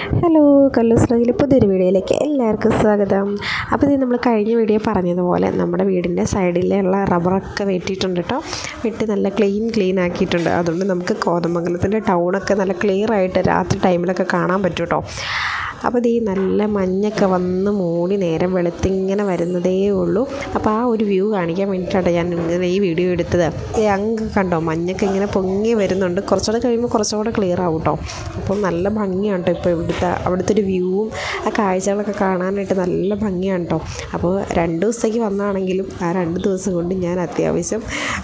Hello കല്ലൂസ് ലോഗിലെ പുതിയൊരു വീഡിയോയിലേക്ക് എല്ലാവർക്കും സ്വാഗതം. അപ്പോൾ ഇത് നമ്മൾ കഴിഞ്ഞ വീഡിയോ പറഞ്ഞതുപോലെ നമ്മുടെ വീടിന്റെ സൈഡിലുള്ള റബ്ബറൊക്കെ വെട്ടിയിട്ടുണ്ട് കേട്ടോ. വെട്ടി നല്ല ക്ലീൻ ക്ലീൻ ആക്കിയിട്ടുണ്ട്. അതുകൊണ്ട് നമുക്ക് കോതമംഗലത്തിന്റെ ടൗണൊക്കെ നല്ല ക്ലിയർ ആയിട്ട് രാത്രി ടൈമിലൊക്കെ കാണാൻ പറ്റും കേട്ടോ. അപ്പോൾ ഈ നല്ല മഞ്ഞൊക്കെ വന്ന് മൂടി നേരം വെളുത്തിങ്ങനെ വരുന്നതേ ഉള്ളൂ. അപ്പോൾ ആ ഒരു വ്യൂ കാണിക്കാൻ വേണ്ടിയിട്ടാണ് ഞാൻ ഇങ്ങനെ ഈ വീഡിയോ എടുത്തത്. അങ്ങ് കണ്ടോ മഞ്ഞൊക്കെ ഇങ്ങനെ പൊങ്ങി വരുന്നുണ്ട്. കുറച്ചുകൂടെ കഴിയുമ്പോൾ കുറച്ചുകൂടെ ക്ലിയർ ആവും കേട്ടോ. അപ്പോൾ നല്ല ഭംഗിയാണ് കേട്ടോ ഇപ്പോൾ ഇവിടുത്തെ അവിടുത്തെ ഒരു വ്യൂവും ആ കാഴ്ചകളൊക്കെ കാണാനായിട്ട് നല്ല ഭംഗിയാണ് കേട്ടോ. അപ്പോൾ രണ്ട് ദിവസത്തേക്ക് വന്നാണെങ്കിലും ആ രണ്ട് ദിവസം കൊണ്ട് ഞാൻ അത്യാവശ്യം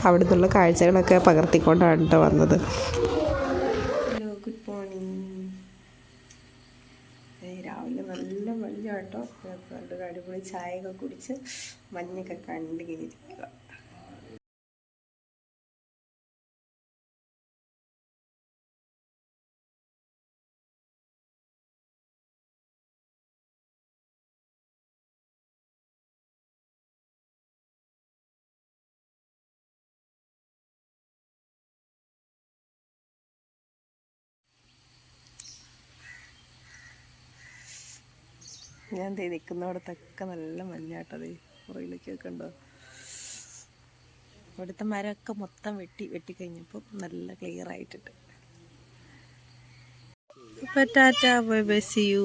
അവിടുന്നുള്ള കാഴ്ചകളൊക്കെ പകർത്തിക്കൊണ്ടാണ് കേട്ടോ വന്നത് ഹലോ ഗുഡ് മോർണിംഗ് രാവിലെ നല്ല മഞ്ഞ കേട്ടോ നല്ലൊരു അടിപൊളി ചായയൊക്കെ കുടിച്ച് മഞ്ഞൊക്കെ കണ്ടിങ്ങനെ ഇരിക്കുക ഞാൻ ദേ നിൽക്കുന്നിടത്തൊക്കെ നല്ല മഞ്ഞാട്ടത് പുറകിലേക്കൊക്കെ ഉണ്ടോ? ഇവിടുത്തെ മരമൊക്കെ മൊത്തം വെട്ടി വെട്ടിക്കഴിഞ്ഞപ്പോൾ നല്ല ക്ലിയർ ആയിട്ടുണ്ട്. ഇപ്പൊ ടാറ്റ ബൈ ബൈ യു.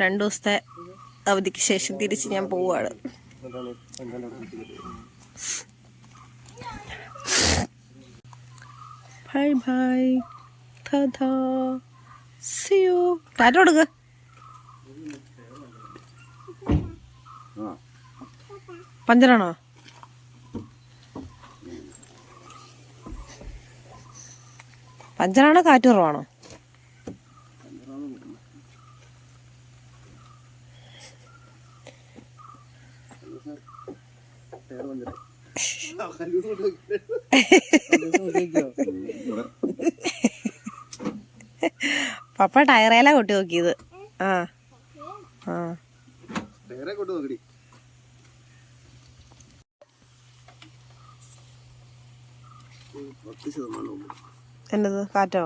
രണ്ടു ദിവസത്തെ അവധിക്ക് ശേഷം തിരിച്ച് ഞാൻ പോവാണ്. Bye bye see you. Tata കൊടുക്കുക പഞ്ചറാണോ? പഞ്ചറാണോ കാറ്റ് കുറവാണോ? പപ്പ ടയറേലാ കൊട്ടി നോക്കിയത്. ആ. ആ. ടയറേ കൊണ്ട് നോക്കടി പത്ത് ശതമാനം ഉണ്ട് എന്നത് കാറ്റോ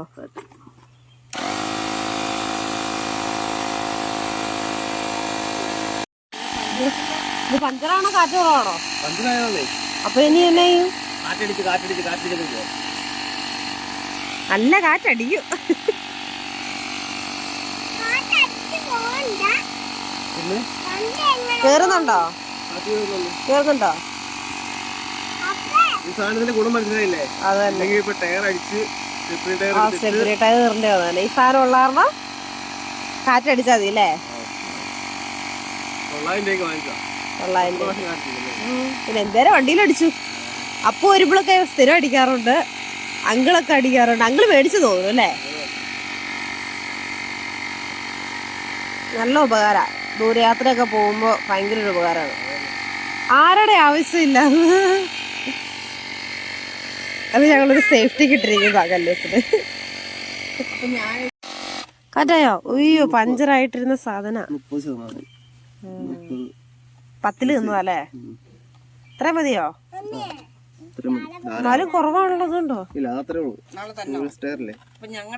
ഇത് പഞ്ചറാണോ കാറ്റ് കുറവാണോ അപ്പൊ ഇനി എന്നെ ചെയ്യും? കാറ്റടിച്ച് കാറ്റടിച്ച് കാറ്റടിച്ച് നല്ല കാറ്റടിക്കും. കേറുന്നുണ്ടോ. കേറുന്നുണ്ടോ? ഈ സാധനത്തിന്റെ ഗുണം മനസ്സിലായില്ലേ അത് തന്നെ ഇപ്പൊ ടയർ അടിച്ച് ടയർ ആ തന്നെ ഈ സാധനം ഉള്ള കാരണം കാറ്റടിച്ചാൽ മതി അല്ലേ? തൊള്ളായിരം രൂപ. പിന്നെ എന്തേരം വണ്ടിയിലടിച്ചു അപ്പൊ വരുമ്പോഴൊക്കെ സ്ഥിരം അടിക്കാറുണ്ട്. അങ്കിളൊക്കെ അടിക്കാറുണ്ട്. അങ്കിൾ മേടിച്ചു തോന്നുന്നു അല്ലേ? നല്ല ഉപകാര. ദൂരയാത്രയൊക്കെ പോകുമ്പോ ഭയങ്കര ഒരു ഉപകാരമാണ്. ആരുടെ ആവശ്യമില്ല. അത് ഞങ്ങളൊരു സേഫ്റ്റിക്ക് ഇട്ടിരിക്കുന്നതാ കല്ലേസിന് കാറ്റായോ ഉയ്യോ പഞ്ചറായിട്ടിരുന്ന സാധന. പത്തിൽ തിന്നതല്ലേ ഇത്ര മതിയോ. എന്നാലും കുറവാണുള്ളതുണ്ടോ ഇല്ല അതത്രേ ഉള്ളൂ. സ്റ്റെയറില്ലേ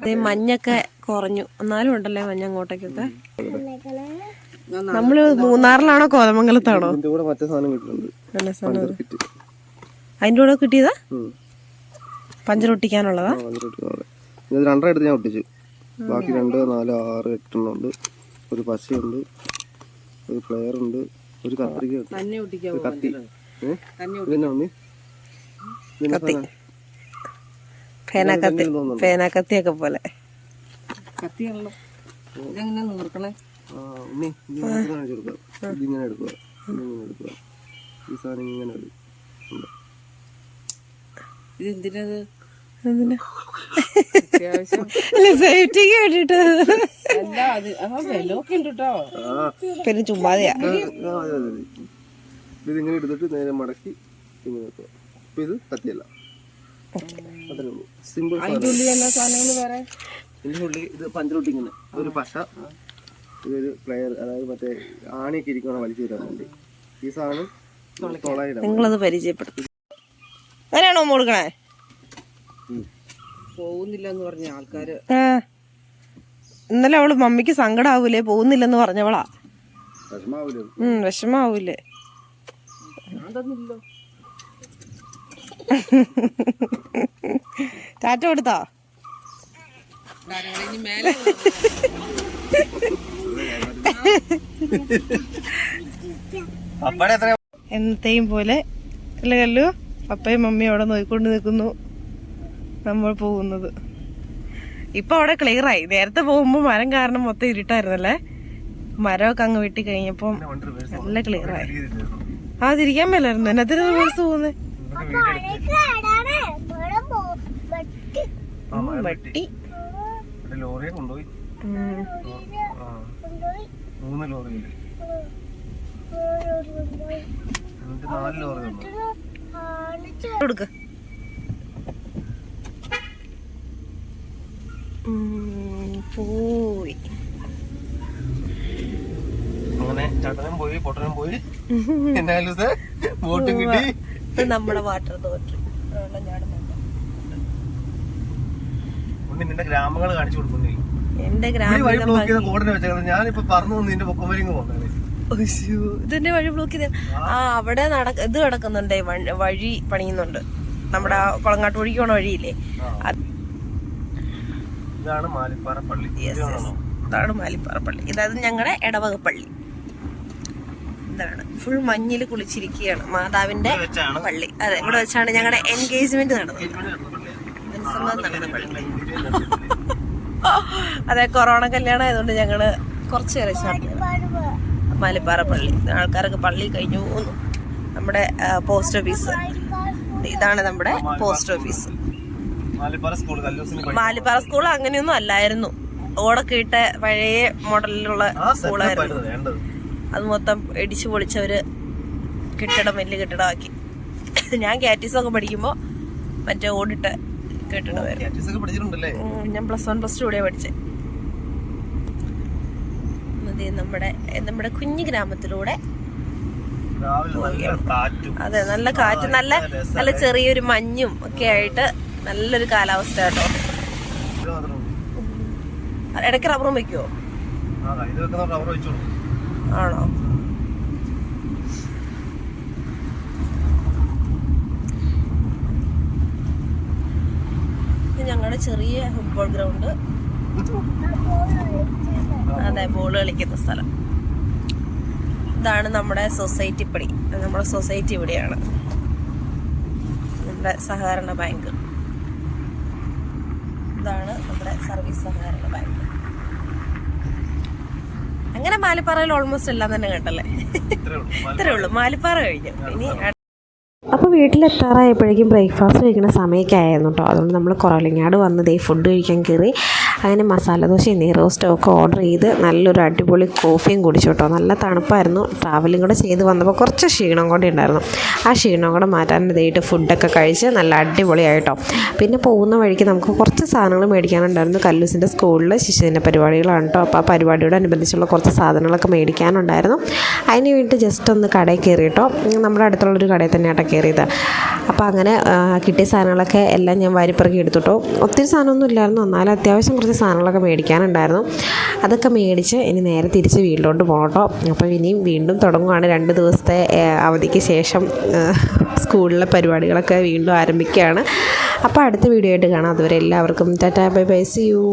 ദേ മഞ്ഞൊക്കെ കുറഞ്ഞു. എന്നാലും ഉണ്ടല്ലേ മഞ്ഞ അങ്ങോട്ടേക്കൊക്കെ? നമ്മൾ മൂന്നാറിലാണോ കോതമംഗലത്താണോ? അതിന്റെ കൂടെ കിട്ടിയതാ? പഞ്ചർ ഇത് രണ്ടര എടുത്ത് ഞാൻ ഒട്ടിച്ചു. ബാക്കി രണ്ട് നാല് ആറ് എട്ടെണ്ണം ഉണ്ട് ഒരു പശയുണ്ട് ഒരു ഫ്ലെയർ ഉണ്ട് ഒരു കത്രിക കത്തി. എന്തെങ്കിലും തോന്നുന്നുണ്ടോ? പേനാക്കത്തിയൊക്കെ പോലെ. ആ, ഉണ്ണി, ഇത് നമുക്ക് ഇതിങ്ങനെ എടുക്കുക. ഇതിങ്ങനെ എടുക്കുക. ഈ സാധനം ഇങ്ങനെ എടുക്കും സേഫ്റ്റിക്ക് വേണ്ടിട്ട്. പിന്നെ ചുമ്മാതെയാ. ഇതിങ്ങനെ എടുത്തിട്ട് നേരെ മടക്കി ഇങ്ങനെ വെക്കുക. അപ്പൊ ഇത് കത്തിയല്ല സിമ്പിൾ ഉള്ളിൽ ഇത് പഞ്ചറൊട്ടി ഇങ്ങനെ. ഒരു പശ ഇതൊരു പ്ലെയർ അതായത് മറ്റേ ആണിയൊക്കെ ഇരിക്കണം വലിച്ചു തരാൻ വേണ്ടി. ഈ സാധനം നിങ്ങളത് പരിചയപ്പെടുത്തി. അങ്ങനെയാണോ കൊടുക്കണേ ഉം. പോകുന്നില്ല എന്ന് പറഞ്ഞ ആൾക്കാര്. ഇന്നലെ അവൾ മമ്മിക്ക് സങ്കടാവൂലേ പോകുന്നില്ലെന്ന് പറഞ്ഞവളാ. വിഷമാവൂലേ? ഉം വിഷമാവൂലേ. ടാറ്റ കൊടുത്താ? എന്നത്തെയും പോലെ. അല്ലേ കല്ലു? പപ്പയും മമ്മിയും അവിടെ നോക്കിക്കൊണ്ട് നിൽക്കുന്നു. നമ്മൾ പോകുന്നത്. ഇപ്പൊ അവിടെ ക്ലിയർ ആയി. നേരത്തെ പോകുമ്പോ മരം കാരണം മൊത്തം ഇരുട്ടായിരുന്നല്ലേ? മരമൊക്കെ അങ്ങ് വെട്ടി കഴിഞ്ഞപ്പം നല്ല ക്ലിയർ ആയി. ആ തിരിക്കാൻ മേലായിരുന്നു. എന്നത്തിന് റിവേഴ്സ് പോകുന്നേ? വെട്ടി. ലോറിയെ കൊണ്ടുപോയി. ഉം. ആ. മൂന്ന് നാല് ലോറി കൊടുക്ക് ഉം, പോയി. അങ്ങനെ ചട്ടനും പോയി പൊട്ടനും പോയി. എന്നാലും ബോട്ടും കിട്ടി. നമ്മുടെ വാട്ടർ ഉണ്ണി നിന്റെ ഗ്രാമങ്ങൾ കാണിച്ചു എന്റെ ഞാനിപ്പോ പറഞ്ഞു നിന്റെ പോകുന്നത് വഴി ബ്ലോക്ക് ചെയ്ത. ആ. അവിടെ നടക്ക ഇത് കിടക്കുന്നുണ്ട്. വഴി പണിയുന്നുണ്ട്. നമ്മുടെ ആ കൊളങ്ങാട്ട് വഴിക്ക് പോണ വഴിയില്ലേ ഇതാണ് മാലിപ്പാറ പള്ളി. ഇതാണ് മാലിപ്പാറ പള്ളി. ഇതായത് ഞങ്ങളുടെ ഇടവക പള്ളി. ഇതാണ്. ഫുൾ മഞ്ഞിൽ കുളിച്ചിരിക്കുകയാണ് മാതാവിന്റെ പള്ളി. അതെ ഇവിടെ വെച്ചാണ് ഞങ്ങളുടെ എൻഗേജ്മെന്റ് നടന്നത്. നടന്ന പള്ളി. അതെ കൊറോണ കല്യാണം ആയതുകൊണ്ട് ഞങ്ങൾ കുറച്ച് ശാന്തി മാലിപ്പാറ പള്ളി. ആൾക്കാരൊക്കെ പള്ളി കഴിഞ്ഞു പോകുന്നു നമ്മുടെ പോസ്റ്റ് ഓഫീസ്. ഇതാണ് നമ്മുടെ പോസ്റ്റ് ഓഫീസ്. മാലിപ്പാറ സ്കൂൾ അങ്ങനെയൊന്നും അല്ലായിരുന്നു. ഓടൊക്കെ ഇട്ട പഴയ മോഡലിലുള്ള സ്കൂളായിരുന്നു. അത് മൊത്തം ഇടിച്ചു പൊളിച്ചവര് കെട്ടിടം വലിയ കെട്ടിടമാക്കി. ഞാൻ കാറ്റീസ് ഒക്കെ പഠിക്കുമ്പോൾ മറ്റേ ഓടിട്ട കെട്ടിടമായിരുന്നു. ഞാൻ പ്ലസ് വൺ പ്ലസ് ടു കൂടെ പഠിച്ചേ. അതെ നമ്മുടെ നമ്മുടെ കുഞ്ഞു ഗ്രാമത്തിലൂടെ അതെ നല്ല കാറ്റ് നല്ല നല്ല ചെറിയൊരു മഞ്ഞും ഒക്കെ ആയിട്ട് നല്ലൊരു കാലാവസ്ഥ കേട്ടോ. ഇടയ്ക്ക് റബ്ബറും കൊടുക്കും ആണോ? ഞങ്ങളുടെ ചെറിയ ഫുട്ബോൾ ഗ്രൗണ്ട് അതെ ബോൾ കളിക്കുന്ന സ്ഥലം. ഇതാണ് നമ്മുടെ സൊസൈറ്റി പടി. നമ്മുടെ സൊസൈറ്റി ഇവിടെയാണ്. നമ്മുടെ സഹകരണ ബാങ്ക് ഇതാണ് നമ്മുടെ സർവീസ് സഹകരണ ബാങ്ക്. അങ്ങനെ മാലിപ്പാറയിൽ ഓൾമോസ്റ്റ് എല്ലാം തന്നെ കേട്ടല്ലേ? ഇത്രേ ഉള്ളൂ. മാലിപ്പാറ കഴിഞ്ഞു. ഇനി വീട്ടിലെത്താറായപ്പോഴേക്കും ബ്രേക്ക്ഫാസ്റ്റ് കഴിക്കുന്ന സമയക്കായിരുന്നു കേട്ടോ അതുകൊണ്ട് നമ്മൾ കുറവലിങ്ങാട് വന്ന് ദേ ഫുഡ് കഴിക്കാൻ കയറി അങ്ങനെ മസാല ദോശയും നെയ്റോസ്റ്റും ഒക്കെ ഓർഡർ ചെയ്ത് നല്ലൊരു അടിപൊളി കോഫിയും കുടിച്ചു കേട്ടോ നല്ല തണുപ്പായിരുന്നു. ട്രാവലിംഗ് കൂടെ ചെയ്ത് വന്നപ്പോൾ കുറച്ച് ക്ഷീണം കൂടെ ഉണ്ടായിരുന്നു. ആ ക്ഷീണം കൂടെ മാറ്റാൻ ഇതായിട്ട് ഫുഡൊക്കെ കഴിച്ച് നല്ല അടിപൊളിയായിട്ടോ. പിന്നെ പോകുന്ന വഴിക്ക് നമുക്ക് കുറച്ച് സാധനങ്ങൾ മേടിക്കാനുണ്ടായിരുന്നു. കല്ലൂസിന്റെ സ്കൂളിൽ ശിശുദിന പരിപാടികളാണ് കേട്ടോ അപ്പോൾ ആ പരിപാടിയോടനുബന്ധിച്ചുള്ള കുറച്ച് സാധനങ്ങളൊക്കെ മേടിക്കാനുണ്ടായിരുന്നു. അതിന് വേണ്ടി ജസ്റ്റ് ഒന്ന് കടയിൽ കയറി കേട്ടോ നമ്മുടെ അടുത്തുള്ളൊരു കടയിൽ തന്നെയാട്ടോ കയറിയത് അപ്പോൾ അങ്ങനെ കിട്ടിയ സാധനങ്ങളൊക്കെ എല്ലാം ഞാൻ വാരിപ്പിറക്കി എടുത്തിട്ടോ. ഒത്തിരി സാധനമൊന്നും ഇല്ലായിരുന്നു. എന്നാലും അത്യാവശ്യം കുറച്ച് സാധനങ്ങളൊക്കെ മേടിക്കാനുണ്ടായിരുന്നു. അതൊക്കെ മേടിച്ച് ഇനി നേരെ തിരിച്ച് വീട്ടിലോട്ട് പോകട്ടോ. അപ്പോൾ ഇനിയും വീണ്ടും തുടങ്ങുകയാണ് രണ്ട് ദിവസത്തെ അവധിക്ക് ശേഷം സ്കൂളിലെ പരിപാടികളൊക്കെ വീണ്ടും ആരംഭിക്കുകയാണ്. അപ്പോൾ അടുത്ത വീഡിയോ ആയിട്ട് കാണാം. അതുവരെ എല്ലാവർക്കും ടാറ്റാ ബൈ ബൈ സി യു.